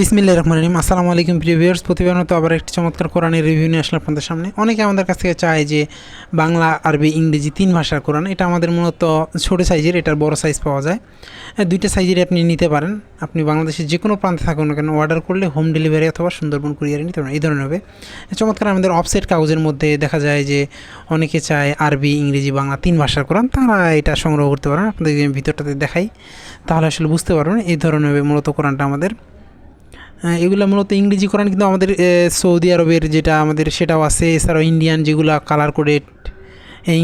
বিসমিল্লা রহমান রহিম। আসসালামু আলাইকুম, প্রিয় ভিউয়ার্স। প্রতিবার মতো আবার একটি চমৎকার কোরআনের রিভিউ নিয়ে আসলাম আপনাদের সামনে। অনেকে আমাদের কাছ থেকে চায় যে বাংলা, আরবি, ইংরেজি তিন ভাষার কোরআন। এটা আমাদের মূলত ছোটো সাইজের, এটার বড় সাইজ পাওয়া যায়। দুইটা সাইজেরই আপনি নিতে পারেন। আপনি বাংলাদেশের যে কোনো প্রান্তে থাকুন না কেন অর্ডার করলে হোম ডেলিভারি অথবা সুন্দরবন কুরিয়ারে নিতে পারেন। এই ধরনের হবে। চমৎকার আমাদের অফসেট কাগজের মধ্যে দেখা যায় যে অনেকে চায় আরবি, ইংরেজি, বাংলা তিন ভাষার কোরআন। তারা এটা সংগ্রহ করতে পারেন। আপনাদের ভিতরটাতে দেখাই, তাহলে আসলে বুঝতে পারবেন। এই ধরনের হবে মূলত কোরআনটা আমাদের। এগুলো মূলত ইংরেজি কোরআন, কিন্তু আমাদের সৌদি আরবের যেটা আমাদের, সেটাও আছে। এছাড়াও ইন্ডিয়ান যেগুলো কালার কোডেড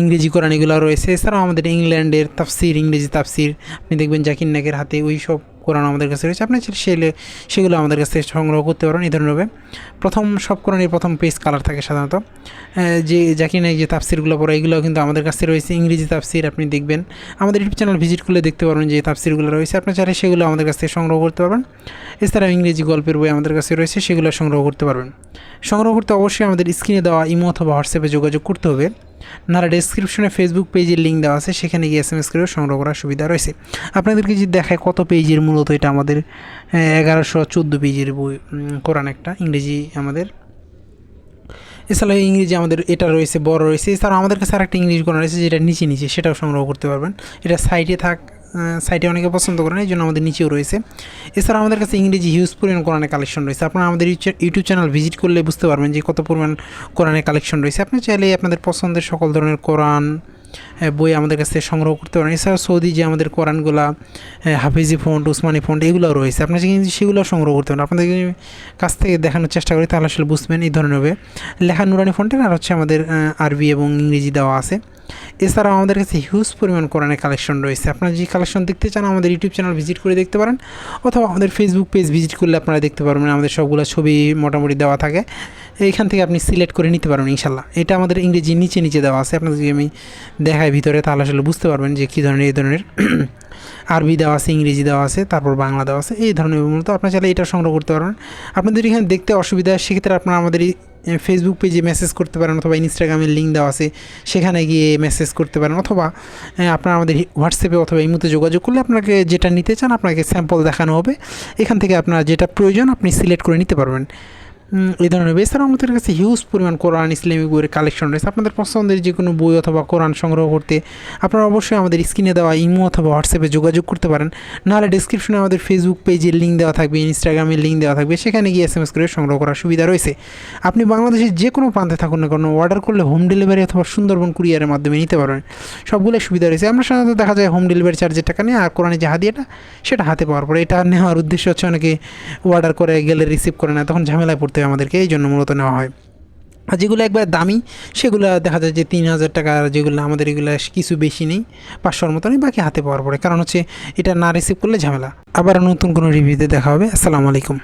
ইংরেজি কোরআন এগুলো রয়েছে। এছাড়াও আমাদের ইংল্যান্ডের তাফসির, ইংরেজি তাফসির, আপনি দেখবেন জাকির নাকের হাতে ওই সব কোরআন আমাদের কাছে রয়েছে। আপনি সেলে সেগুলো আমাদের কাছে সংগ্রহ করতে পারেন, এই ধরনের প্রথম সব কোরআনের প্রথম পেজ কালার থাকে সাধারণত। যে জাকির নাইক যে তাফসিরগুলো পড়ে এগুলো কিন্তু আমাদের কাছে রয়েছে। ইংরেজি তাফসির আপনি দেখবেন। আমাদের ইউটিউব চ্যানেল ভিজিট করলে দেখতে পারবেন যে তাফসিরগুলো রয়েছে। আপনি চাইলে সেগুলো আমাদের কাছ থেকে সংগ্রহ করতে পারবেন। এছাড়াও ইংরেজি গল্পের বই আমাদের কাছে রয়েছে, সেগুলো সংগ্রহ করতে পারবেন। সংগ্রহ করতে অবশ্যই আমাদের স্ক্রিনে দেওয়া ইমো অথবা হোয়াটসঅ্যাপে যোগাযোগ করতে হবে। নাহলে ডেসক্রিপশনে ফেসবুক পেজের লিঙ্ক দেওয়া আছে, সেখানে গিয়ে এস এম এস সংগ্রহ করার সুবিধা রয়েছে। আপনাদেরকে যদি দেখায় কত পেজের মূলত এটা আমাদের এগারোশো চোদ্দ পেজের বই কোরআন একটা, ইংরেজি আমাদের। এছাড়া ইংরেজি আমাদের, এটা রয়েছে, বড় রয়েছে। এছাড়াও আমাদের কাছে আরেকটা ইংরেজি কোরআন রয়েছে, যেটা নিচে নিচে, সেটাও সংগ্রহ করতে পারবেন। এটা সাইডে থাক সাইটে অনেকে পছন্দ করেন এই জন্য আমাদের নিচেও রয়েছে। এছাড়া আমাদের কাছে ইংরেজি হিউজ পরিমাণ কোরআনের কালেকশন রয়েছে। আপনারা আমাদের ইউটিউব চ্যানেল ভিজিট করলে বুঝতে পারবেন যে কত পরিমাণ কোরআনের কালেকশন রয়েছে। আপনি চাইলে আপনাদের পছন্দের সকল ধরনের কোরআন বই আমাদের কাছে সংগ্রহ করতে পারেন। এছাড়া সৌদি যে আমাদের কোরআনগুলা হাফিজি ফন্ট উসমানি ফন্ট এগুলোও রয়েছে। আপনার কিন্তু সেগুলো সংগ্রহ করতে পারেন। আপনাদের কাছ থেকে দেখানোর চেষ্টা করি, তাহলে আসলে বুঝবেন এই ধরনের হবে লেখা নুরানি ফন্টের আর হচ্ছে আমাদের আরবি এবং ইংরেজি দেওয়া আছে। এছাড়াও আমাদের কাছে হিউজ পরিমাণ কোরআনের কালেকশন রয়েছে। আপনারা যে কালেকশন দেখতে চান, আমাদের ইউটিউব চ্যানেল ভিজিট করে দেখতে পারেন, অথবা আমাদের ফেসবুক পেজ ভিজিট করলে আপনারা দেখতে পারবেন, আমাদের সবগুলো ছবি মোটামুটি দেওয়া থাকে। এইখান থেকে আপনি সিলেক্ট করে নিতে পারবেন ইনশাল্লাহ এটা আমাদের ইংরেজি নিচে নিচে দেওয়া আছে। আপনাদের যদি আমি দেখাই ভিতরে, তাহলে আসলে বুঝতে পারবেন যে কী ধরনের, এই ধরনের আরবি দেওয়া আছে, ইংরেজি দেওয়া আছে, তারপর বাংলা দেওয়া আছে, এই ধরনের মূলত আপনার চাইলে এটা সংগ্রহ করতে পারবেন। আপনাদের এখানে দেখতে অসুবিধা, সেক্ষেত্রে আপনারা আমাদের ফেসবুক পেজে মেসেজ করতে পারেন অথবা ইনস্টাগ্রামের লিঙ্ক দেওয়া আছে, সেখানে গিয়ে মেসেজ করতে পারেন অথবা আপনারা আমাদের হোয়াটসঅ্যাপে অথবা এই মুহূর্তে যোগাযোগ করলে আপনাকে যেটা নিতে চান আপনাকে স্যাম্পল দেখানো হবে। এখান থেকে আপনার যেটা প্রয়োজন আপনি সিলেক্ট করে নিতে পারবেন। এই ধরনের। এছাড়াও আমাদের কাছে হিউজ পরিমাণ কোরআন ইসলামিক বইয়ের কালেকশন রয়েছে। আপনাদের পছন্দের যে কোনো বই অথবা কোরআন সংগ্রহ করতে আপনারা অবশ্যই আমাদের স্ক্রিনে দেওয়া ইমো অথবা হোয়াটসঅ্যাপে যোগাযোগ করতে পারেন। নাহলে ডিসক্রিপশনে আমাদের ফেসবুক পেজের লিঙ্ক দেওয়া থাকবে ইনস্টাগ্রামের লিঙ্ক দেওয়া থাকবে, সেখানে গিয়ে এস এম এস করে সংগ্রহ করার সুবিধা রয়েছে। আপনি বাংলাদেশের যে কোনো প্রান্তে থাকুন না কোনো অর্ডার করলে হোম ডেলিভারি অথবা সুন্দরবন কুরিয়ারের মাধ্যমে নিতে পারবেন। সবগুলোই সুবিধা রয়েছে। আমরা সাধারণত দেখা যায় হোম ডেলিভারি চার্জের টাকা নিয়ে আর কোরআনের যে হাদিয়াটা সেটা হাতে পাওয়ার পরে এটা নেওয়ার উদ্দেশ্য হচ্ছে অনেকে অর্ডার করে, গেলে রিসিভ করে না, তখন ঝামেলায় পড়তে হয় আমাদেরকে এই জন্য মূলত নেওয়া হয়। আর যেগুলো একবার দামি, সেগুলো দেখা যায় যে তিন হাজার টাকা যেগুলো আমাদের এগুলো কিছু বেশি নেই, পাঁচশোর মতো নেই, বাকি হাতে পাওয়ার পরে। কারণ হচ্ছে এটা না রিসিভ করলে ঝামেলা। আবার নতুন কোনো রিভিউতে দেখা হবে। আসসালামু আলাইকুম।